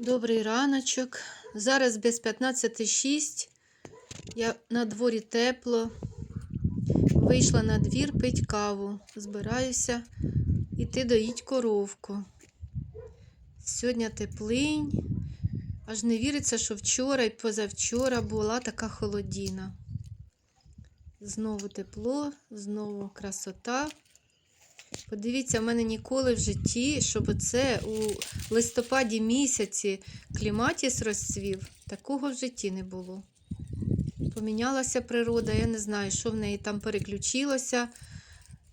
Добрий раночок. Зараз без 15.06. Я на дворі тепло. Вийшла на двір пить каву. Збираюся іти доїть коровку. Сьогодні теплинь. Аж не віриться, що вчора і позавчора була така холодіна. Знову тепло, знову красота. Подивіться, в мене ніколи в житті, щоб оце у листопаді місяці кліматіс розцвів, такого в житті не було. Помінялася природа, я не знаю, що в неї там переключилося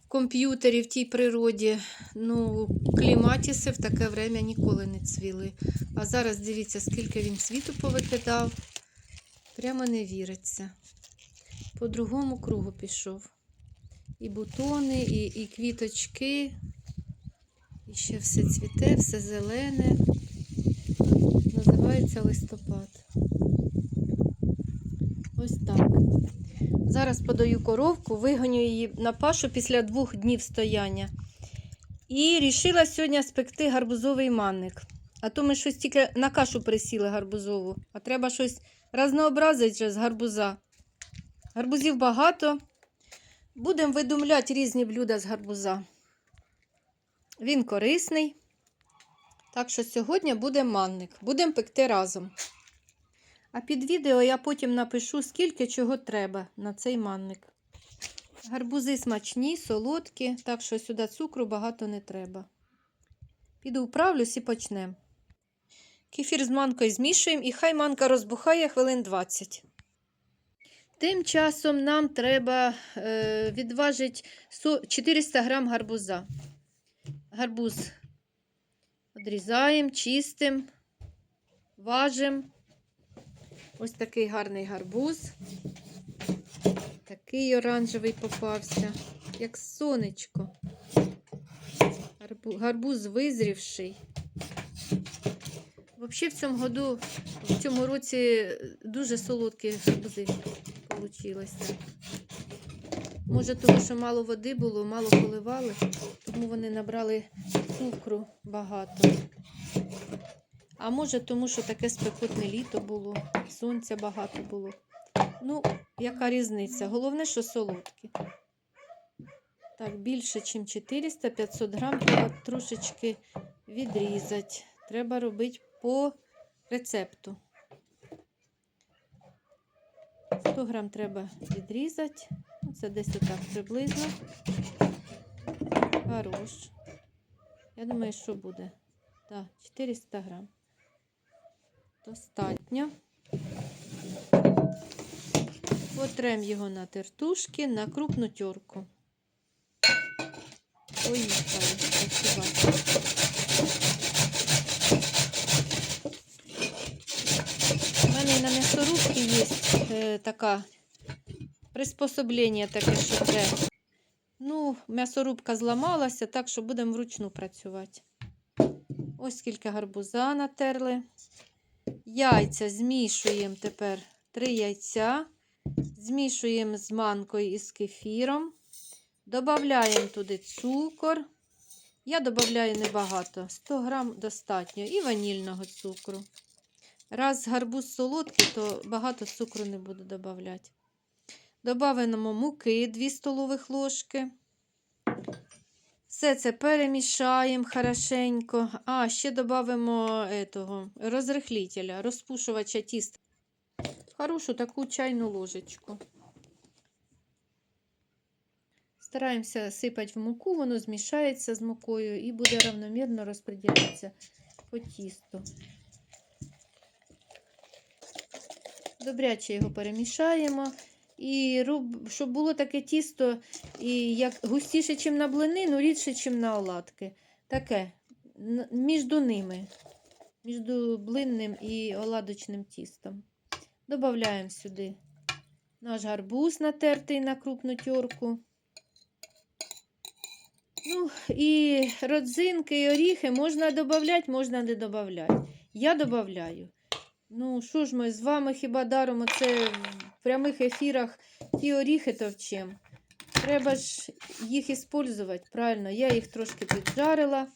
в комп'ютері в тій природі. Ну, кліматіси в таке время ніколи не цвіли. А зараз дивіться, скільки він світу повикидав. Прямо не віриться. По другому кругу пішов. І бутони, і, і квіточки. І ще все цвіте, все зелене. Називається листопад. Ось так. Зараз подаю коровку, вигоню її на пашу після двох днів стояння. І рішила сьогодні спекти гарбузовий манник. А то ми щось тільки на кашу присіли гарбузову. А треба щось разнообразити з гарбуза. Гарбузів багато. Будемо видумляти різні блюда з гарбуза. Він корисний. Так що сьогодні буде манник. Будемо пекти разом. А під відео я потім напишу, скільки чого треба на цей манник. Гарбузи смачні, солодкі, так що сюди цукру багато не треба. Піду вправлюсь і почнемо. Кефір з манкою змішуємо і хай манка розбухає хвилин 20. Тим часом нам треба е, відважити 400 грам гарбуза. Гарбуз відрізаємо, чистимо, важимо. Ось такий гарний гарбуз. Такий оранжевий попався, як сонечко. Гарбу, гарбуз визрівший. Взагалі, в цьому году, в цьому році дуже солодкі гарбузи получилося. Може, тому що мало води було, мало поливали, тому вони набрали цукру багато. А може, тому що таке спекотне літо було, сонця багато було. Ну, яка різниця? Головне, що солодкі. Так, більше, ніж 400, 500 грам треба трошечки відрізати. Треба робити по рецепту. 100 грам треба відрізати. Це десь отак приблизно. Хорош. Я думаю, що буде. Так, 400 грам. Достатньо. Потрем його на тертушки, на крупну терку. Поїхали працювати. Мене на м'ясорубці є е, така приспособлення таке, що це. Ну, м'ясорубка зламалася, так що будемо вручну працювати. Ось скільки гарбуза натерли. Яйця змішуємо тепер 3 яйця. Змішуємо з манкою і з кефіром. Додаємо туди цукор. Я додаю небагато, 100 грам достатньо і ванільного цукру. Раз гарбуз солодкий, то багато цукру не буду додавати. Добавимо муки 2 столових ложки. Все це перемішаємо хорошенько. А, ще додамо этого, розрихлителя, розпушувача тіста. Хорошу таку чайну ложечку. Стараємося сипати в муку, воно змішається з мукою і буде равномірно розподілятися по тісту. Добряче його перемішаємо. І роб... щоб було таке тісто, і як густіше, ніж на блини, ну рідше, ніж на оладки. Таке між ними, між блинним і оладочним тістом. Добавляємо сюди наш гарбуз натертий на крупну терку. Ну, і родзинки, і оріхи можна додати, можна не додати. Я додаю. Ну, що ж ми з вами хіба даром оце в прямих ефірах ті оріхи товчем. Треба ж їх іспользувати, правильно. Я їх трошки піджарила.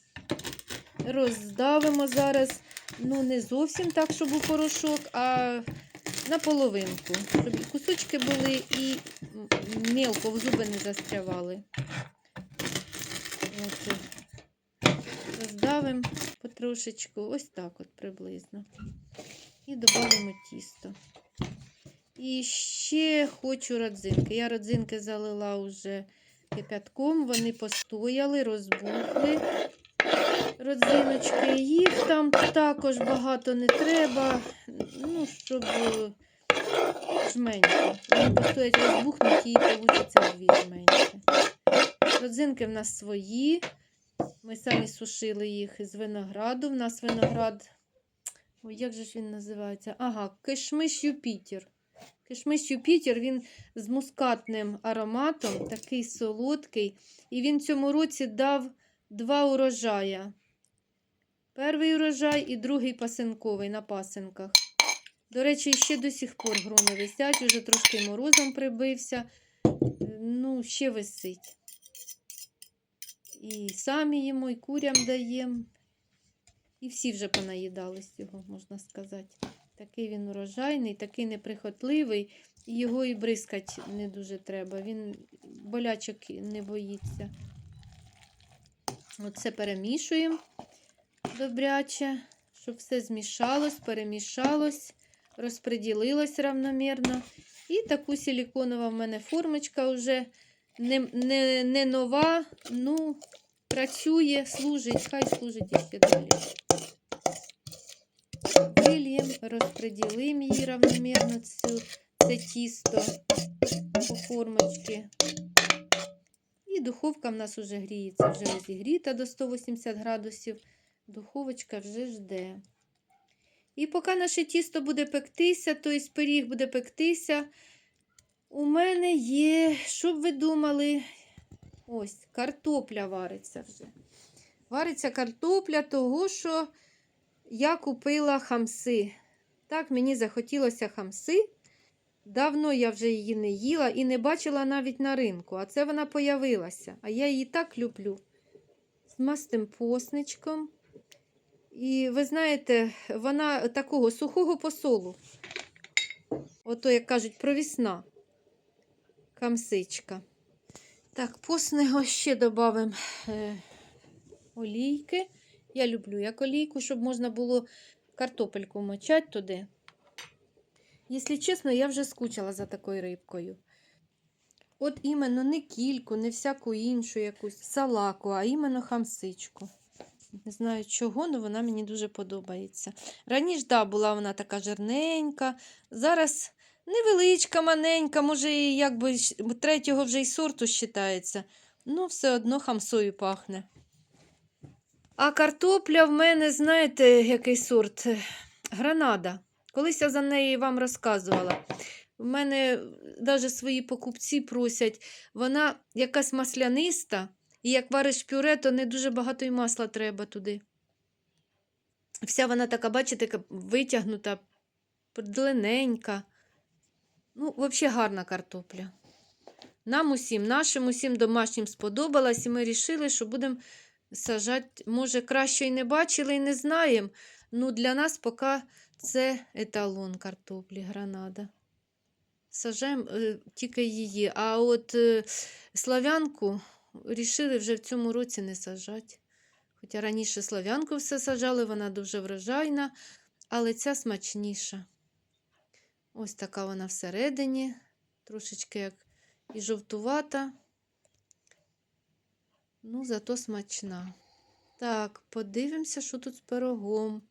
Роздавимо зараз ну не зовсім так, щоб у порошок, а на половинку. Щоб і кусочки були і м- мелко в зуби не застрявали. От. Роздавимо потрошечку, ось так от приблизно. Додамо тісто. І ще хочу родзинки. Я родзинки залила вже кипятком, вони постояли, розбухли. Родзиночки, їх там також багато не треба. Ну, щоб е, жменьки. Вони постоять розбухнуть і вийде дві жменьки. Родзинки в нас свої. Ми самі сушили їх із винограду. В нас виноград. Ой, як же ж він називається? Ага, кишмиш Юпітер. Кишмиш Юпітер, він з мускатним ароматом, такий солодкий. І він цьому році дав два урожая. Перший урожай і другий пасинковий на пасинках. До речі, ще до сих пор грони висять, уже трошки морозом прибився. Ну, ще висить. І самі їмо, і курям даємо. І всі вже понаїдались його, можна сказати. Такий він урожайний, такий неприхотливий, і його і бризкати не дуже треба. Він болячок не боїться. Оце перемішуємо добряче, щоб все змішалось, перемішалось, розподілилось равномірно. І таку силіконова в мене формочка вже не, не, не нова, ну, працює, служить, хай служить іще далі. Вильємо, розподілимо її равномірно, цю, це тісто по формочці. І духовка в нас вже гріється, вже розігріта до 180 градусів. Духовочка вже жде. І поки наше тісто буде пектися, тобто пиріг буде пектися, у мене є, що б ви думали, ось картопля вариться вже. Вариться картопля того, що я купила хамси. Так, мені захотілося хамси. Давно я вже її не їла і не бачила навіть на ринку, а це вона появилася. А я її так люблю. З мастим посничком. І ви знаєте, вона такого сухого посолу. Ото, як кажуть, провісна камсичка. Так, посного ще додамо е, олійки. Я люблю як олійку, щоб можна було картопельку мочати туди. Якщо чесно, я вже скучила за такою рибкою. От іменно не кільку, не всяку іншу якусь салаку, а іменно хамсичку. Не знаю чого, але вона мені дуже подобається. Раніше, да, була вона така жирненька. Зараз невеличка, маленька, може, і якби третього вже й сорту вважається. Ну, все одно хамсою пахне. А картопля в мене, знаєте, який сорт? Гранада. Колись я за неї вам розказувала. В мене навіть свої покупці просять, вона якась масляниста, і як вариш пюре, то не дуже багато і масла треба туди. Вся вона така, бачите, витягнута, длинненька. Ну, взагалі гарна картопля. Нам усім, нашим усім домашнім сподобалась, і ми вирішили, що будемо сажати. Може, краще і не бачили, і не знаємо. Ну, для нас поки це еталон картоплі, гранада. Сажаємо е, тільки її. А от е, славянку рішили вже в цьому році не сажати. Хоча раніше славянку все сажали, вона дуже врожайна, але ця смачніша. Ось така вона всередині, трошечки як і жовтувата. Ну, зато смачна. Так, подивимося, що тут з пирогом.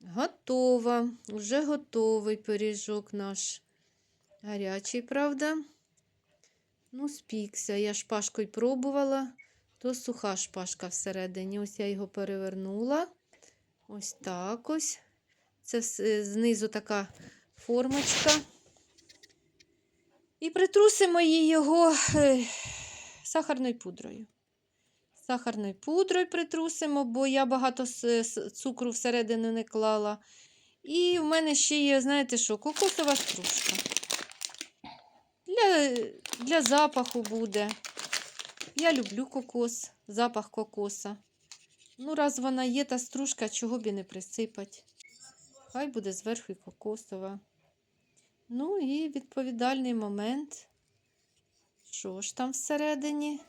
Готова. Уже готовий пиріжок наш. Гарячий, правда? Ну, спікся. Я шпажкою пробувала, то суха шпажка всередині. Ось я його перевернула. Ось так ось. Це знизу така формочка. І притрусимо її його е, сахарною пудрою. Сахарною пудрою притрусимо, бо я багато цукру всередину не клала. І в мене ще є, знаєте що, кокосова стружка. Для, для запаху буде. Я люблю кокос, запах кокоса. Ну, раз вона є, та стружка, чого б і не присипать. Хай буде зверху і кокосова. Ну і відповідальний момент. Що ж там всередині?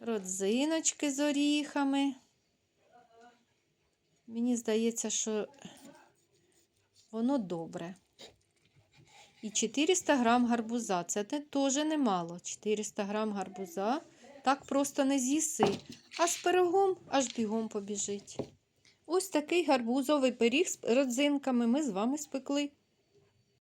Родзиночки з оріхами. Мені здається, що воно добре. І 400 грам гарбуза. Це теж немало. 400 грам гарбуза. Так просто не з'їси. А з пирогом аж бігом побіжить. Ось такий гарбузовий пиріг з родзинками ми з вами спекли.